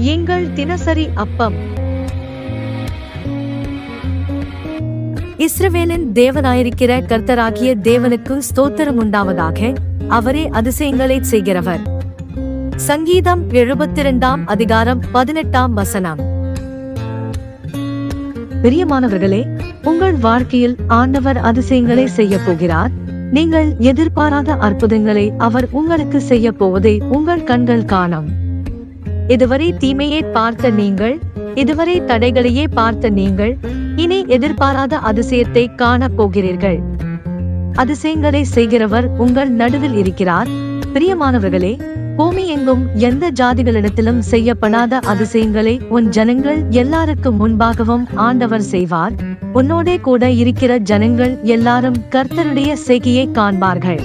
எங்கள் தினசரி அப்பம். இஸ்ரவேலின் தேவனாயிருக்கிற கர்த்தராகிய தேவனுக்கு ஸ்தோத்திரம் உண்டாவதாக அவரே அதிசயங்களைச் செய்கிறவர். சங்கீதம் எழுபத்திரண்டாம் அதிகாரம் பதினெட்டாம் வசனம். பிரியமானவர்களே உங்கள் வாழ்க்கையில் ஆண்டவர் அதிசயங்களை செய்ய போகிறார். நீங்கள் எதிர்பாராத அற்புதங்களை அவர் உங்களுக்கு செய்ய போவதை உங்கள் கண்கள் காணும். இதுவரை தீமையை பார்த்த நீங்கள் இதுவரை தடைகளையே பார்த்த நீங்கள் இனி எதிர்பாராத அதிசயத்தை காணப் போகிறீர்கள். அதிசயங்களை செய்கிறவர் உங்கள் நடுவில் இருக்கிறார். பிரியமானவர்களே பூமி எங்கும் எந்த ஜாதிகளிடத்திலும் செய்யப்படாத அதிசயங்களை உன் ஜனங்கள் எல்லாருக்கும் முன்பாகவும் ஆண்டவர் செய்வார். உன்னோடே கூட இருக்கிற ஜனங்கள் எல்லாரும் கர்த்தருடைய செய்கையை காண்பார்கள்.